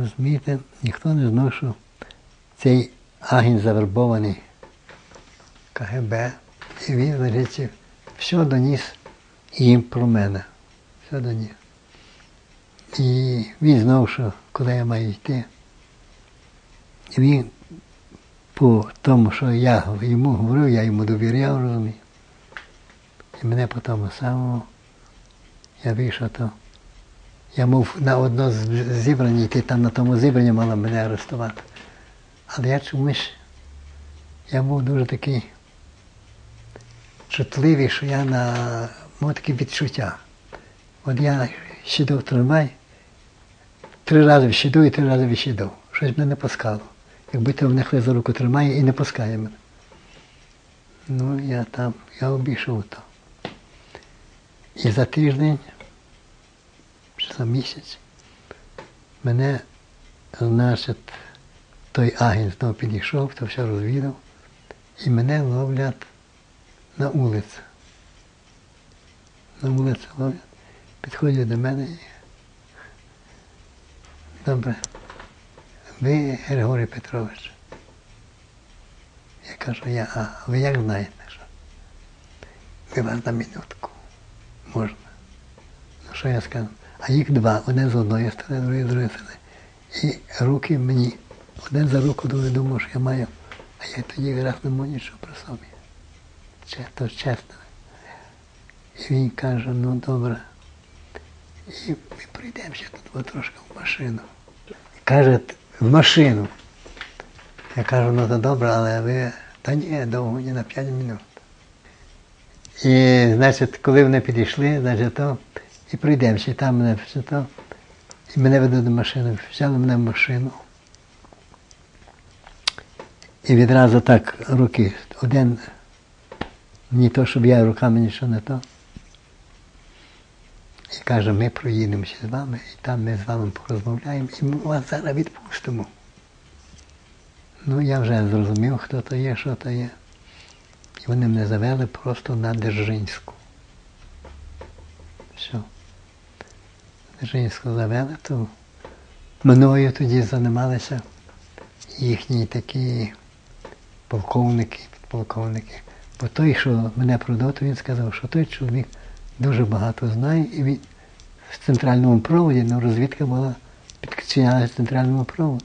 Розумієте, ніхто не знав, що цей агент завербований КГБ, і він, значить, все доніс їм про мене. Все доніс. І він знав, що куди я маю йти. І він по тому, що я йому говорив, я йому довіряв, розумію. І мене по тому самому, я вийшов то. Я мав на одно зібрання йти, там на тому зібранні мало мене арестувати. Але я чомусь, я був дуже такий чутливий, що я на мав такі відчуття. От я сідав трамвай, три рази вщидав і три рази вищидав. Щось мене не пускало. Якби ти мене за руку тримає і не пускає мене. Ну, я там, я обійшов то. І за тиждень, за місяць, мене, значить, той агент знову підійшов, то все розвідав, і мене ловлять на вулиці. На вулиці ловлять, підходять до мене і добре. Ви Григорій Петрович. Я кажу, я, а ви як знаєте, що? Ви вас на минутку. Можна. Ну що я скажу? А їх два, один з одної сторони, другий з другої сторони. І руки мені, один за руку, другий думав, що я маю, а я тоді якраз не можу нічого при собі. Че- То чесно. І він каже, ну добре. І ми прийдемо ще тут трошки в машину. Каже, в машину. Я кажу, ну то добре, але ви. Та ні, довго, ні на 5 минут. І, значить, коли вони підійшли, значить, то, і прийдемо, ще там мене все то. І мене ведуть до машини, взяли мене в машину. І відразу так руки. Один, не то, щоб я руками нічого не то. І каже, ми проїдемося з вами, і там ми з вами порозмовляємо, і ми вас зараз відпустимо. Ну, я вже зрозумів, хто то є, що то є. І вони мене завели просто на Держинську. Все. Держинську завели, то мною тоді займалися їхні такі полковники, підполковники. Бо той, що мене продав, то він сказав, що той чоловік дуже багато знає, і він в центральному проводі, ну розвідка була підключена в центральному проводу.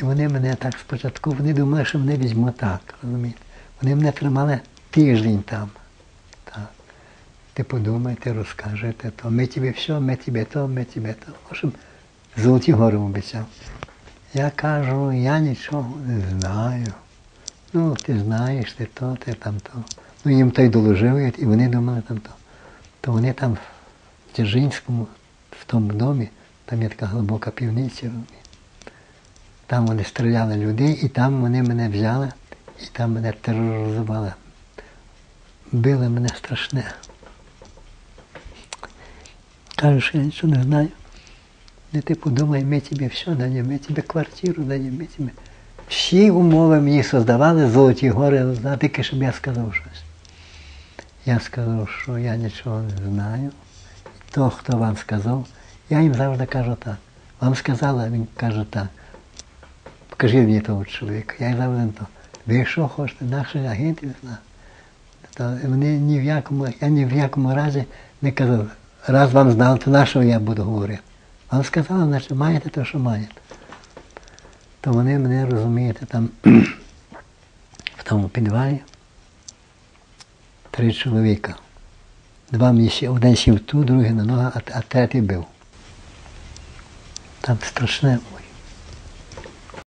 І вони мене так спочатку, вони думали, що мене візьмуть так, розумієте. Вони мене тримали тиждень там. Так. Ти подумайте, розкажете, то ми тобі все, ми тобі то, ми тобі то. В общем, золоті гори обіцяв. Я кажу, я нічого не знаю. Ну, ти знаєш, ти то, ти там то. Ну, їм той доложив, і вони думали там то. То вони там в Дзержинському, в тому домі, там є така глибока півниця. Там вони стріляли людей, і там вони мене взяли, і там мене тероризували. Били мене страшне. Що я нічого не знаю. Не ти подумай, ми тобі все даємо, ми тобі квартиру даємо, ми тобі. Всі умови мені создавали, золоті гори, а тільки щоб я сказав щось. Я сказав, що я нічого не знаю. То, хто вам сказав, я їм завжди кажу так. Вам сказали, а він каже так. Покажи мені того чоловіка. Я їм завжди то. Ви що хочете, наші агенти вони ні в якому, я ні в якому разі не казав, раз вам знав, то на що я буду говорити. Вам сказали, значить, маєте те, що маєте. То вони мене розумієте, там в тому підвалі три чоловіка. Два мені один сів тут, другий на ногах, а, а третій бив. Там страшне